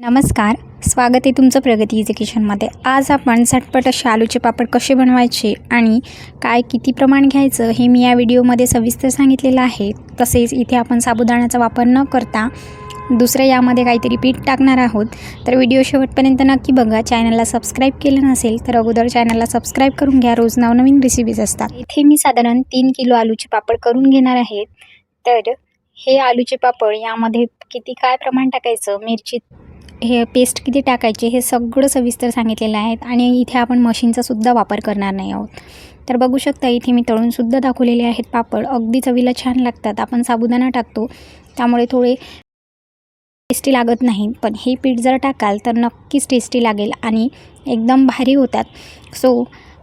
नमस्कार स्वागत आहे तुमचं प्रगती एज्युकेशनमध्ये आज आपण झटपट असे आलूचे पापड कसे बनवायचे आणि काय किती प्रमाण घ्यायचं हे मी या व्हिडिओमध्ये सविस्तर सांगितलेलं आहे. तसेच इथे आपण साबुदाण्याचा वापर न करता दुसरं यामध्ये काहीतरी पीठ टाकणार आहोत. तर व्हिडिओ शेवटपर्यंत नक्की बघा. चॅनलला सबस्क्राईब केलं नसेल तर अगोदर चॅनलला सबस्क्राईब करून घ्या. रोज नवनवीन रेसिपीज असतात. इथे मी साधारण तीन किलो आलूचे पापड करून घेणार आहेत तर हे आलूचे पापड यामध्ये किती काय प्रमाण टाकायचं? मिरची हे पेस्ट किती टाकायचे हे सगळं सविस्तर सांगितलेलं आहे आणि इथे आपण मशीनचासुद्धा वापर करणार नाही आहोत. तर बघू शकता इथे मी तळूनसुद्धा दाखवलेले आहेत पापड. अगदी चवीला छान लागतात. आपण साबुदाणा टाकतो. त्यामुळे थोडे टेस्टी लागत नाही पण हे पीठ जर टाकाल तर नक्कीच टेस्टी लागेल आणि एकदम भारी होतात. सो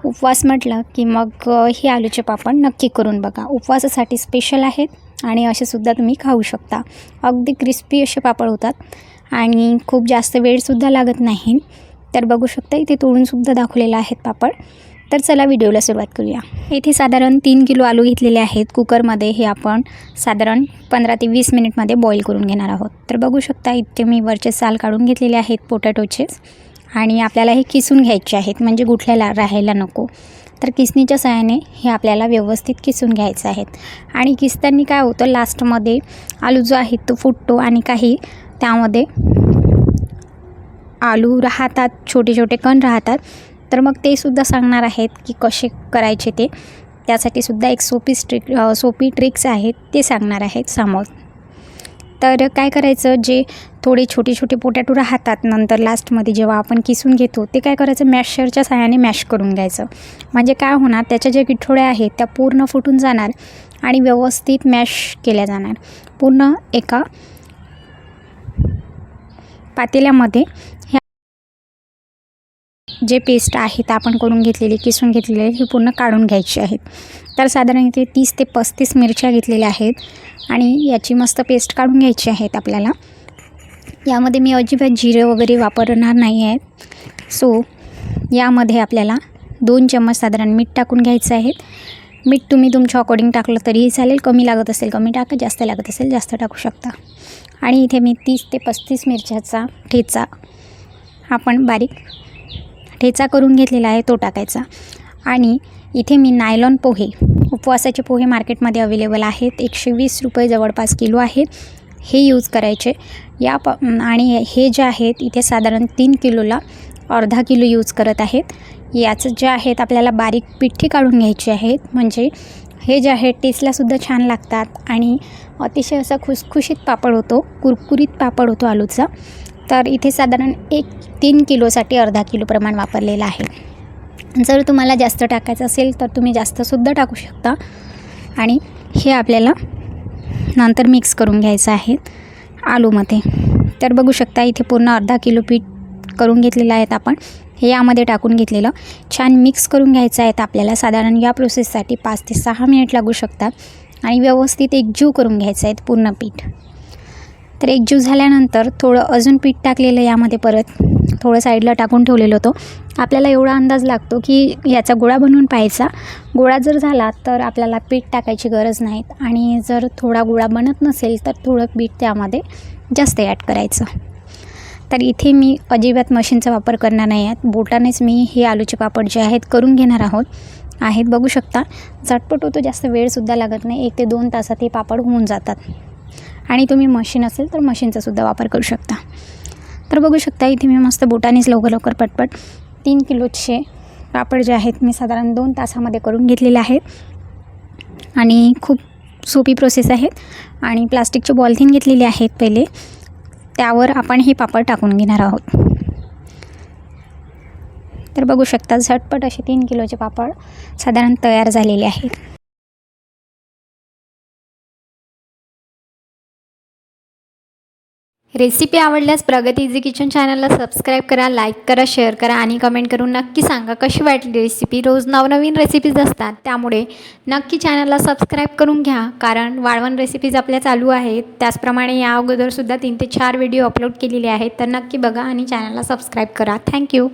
उपवास म्हटलं की मग हे आलूचे पापड नक्की करून बघा. उपवासासाठी स्पेशल आहेत आणि असे सुद्धा तुम्ही खाऊ शकता. अगदी क्रिस्पी असे पापड होतात. आणि खूप जास्त वेळसुद्धा लागत नाही. तर बघू शकता इथे तोडूनसुद्धा दाखवलेलं आहेत पापड. तर चला व्हिडिओला सुरुवात करूया. इथे साधारण तीन किलो आलू घेतलेले आहेत. कुकरमध्ये हे आपण साधारण पंधरा ते वीस मिनिटमध्ये बॉईल करून घेणार आहोत. तर बघू शकता इथे मी वरचे साल काढून घेतलेले आहेत पोटॅटोचेच आणि आपल्याला हे किसून घ्यायचे आहेत म्हणजे गुठल्याला राहायला नको. तर किसणीच्या सहाय्याने हे आपल्याला व्यवस्थित किसून घ्यायचं आहेत. आणि किसताना काय होतं लास्टमध्ये आलू जो आहे तो फुटतो आणि काही त्यामध्ये आलू राहतात छोटे छोटे कण राहतात. तर मग ते सुद्धा सांगणार आहेत की कसे करायचे ते. त्यासाठी सुद्धा एक सोपी स्ट्रिक सोपी ट्रिक्स आहेत ते सांगणार आहेत समोर. तर काय करायचं जे थोडे छोटे छोटे पोटॅटो राहतात नंतर लास्टमध्ये जेव्हा आपण किसून घेतो ते काय करायचं मॅशरच्या साह्याने मॅश करून घ्यायचं. म्हणजे काय होणार त्याच्या ज्या गिठोळ्या आहेत त्या पूर्ण फुटून जाणार आणि व्यवस्थित मॅश केल्या जाणार. पूर्ण एका पातेल्यामध्ये ह्या जे पेस्ट आहेत आपण करून घेतलेली किसून घेतलेले हे पूर्ण काढून घ्यायचे आहेत. तर साधारण इथे तीस ते पस्तीस मिरच्या घेतलेल्या आहेत आणि याची मस्त पेस्ट काढून घ्यायची आहेत आपल्याला. यामध्ये मी अजिबात जिरे वगैरे वापरणार नाही आहेत सो यामध्ये आपल्याला दोन चम्मच साधारण मीठ टाकून घ्यायचं आहे. मीठ तुम्ही तुमच्या अकॉर्डिंग टाकलं तरीही चालेल. कमी लागत असेल कमी टाका. जास्त लागत असेल जास्त टाकू शकता. आणि इथे मी तीस ते पस्तीस मिरच्याचा ठेचा आपण बारीक ठेचा करून घेतलेला आहे तो टाकायचा. आणि इथे मी नायलॉन पोहे उपवासाचे पोहे मार्केटमध्ये अवेलेबल आहेत. एकशे वीस रुपये जवळपास किलो आहेत. हे यूज करायचे. या प आणि हे जे आहेत इथे साधारण तीन किलोला अर्धा किलो यूज करत आहेत. याचं जे आहेत आपल्याला बारीक पिठी काढून घ्यायची आहेत. म्हणजे हे जे आहे टेस्टलासुद्धा छान लागतात. आणि अतिशय असा खुसखुशीत पापड होतो कुरकुरीत पापड होतो आलूचा. तर इथे साधारण एक तीन किलोसाठी अर्धा किलो प्रमाण वापरलेलं आहे. जर तुम्हाला जास्त टाकायचं असेल तर तुम्ही जास्तसुद्धा टाकू शकता. आणि हे आपल्याला नंतर मिक्स करून घ्यायचं आहे आलूमध्ये. तर बघू शकता इथे पूर्ण अर्धा किलो पीठ करून घेतलेलं आहेत आपण. हे यामध्ये टाकून घेतलेलं. छान मिक्स करून घ्यायचं आहे. आपल्याला साधारण या प्रोसेससाठी पाच ते सहा मिनिट लागू शकतात. आणि व्यवस्थित एकजीव करून घ्यायचं आहे पूर्ण पीठ. तर एकजीव झाल्यानंतर थोडं अजून पीठ टाकलेलं यामध्ये परत. थोडं साईडला टाकून ठेवलेलं होतं. आपल्याला एवढा अंदाज लागतो की याचा गोळा बनवून पाहायचा. गोळा जर झाला तर आपल्याला पीठ टाकायची गरज नाही. आणि जर थोडा गोळा बनत नसेल तर थोडं पीठ त्यामध्ये जास्त ॲड करायचं. तर इथे मी अजिबात मशीनचा वापर करणार नाही आहेत बोटानेच मी हे आलूचे पापड जे आहेत करून घेणार आहोत. आहेत बघू शकता. झटपट होतो जास्त वेळसुद्धा लागत नाही. एक ते दोन तासात हे पापड होऊन जातात. आणि तुम्ही मशीन असेल तर मशीनचासुद्धा वापर करू शकता. तर बघू शकता इथे मी मस्त बोटानेच लवकर लवकर पटपट तीन किलोचे पापड जे आहेत मी साधारण दोन तासामध्ये करून घेतलेले आहेत. आणि खूप सोपी प्रोसेस आहेत आणि प्लास्टिकचे बॉलथिन घेतलेले आहेत पहिले. त्यावर आपण हे पापड टाकून घेणार आहोत. तर बघू शकता झटपट असे तीन किलोचे पापड साधारण तयार झालेले आहेत. रेसिपी आवडल्यास प्रगती इझी किचन चॅनलला सबस्क्राईब करा लाईक करा शेअर करा आणि कमेंट करून नक्की सांगा कशी वाटली रेसिपी. रोज नवनवीन रेसिपीज असतात त्यामुळे नक्की चॅनलला सबस्क्राईब करून घ्या कारण वाळवण रेसिपीज आपल्या चालू आहेत. त्याचप्रमाणे या अगोदरसुद्धा तीन ते चार व्हिडिओ अपलोड केलेले आहेत तर नक्की बघा आणि चॅनलला सबस्क्राईब करा. थँक्यू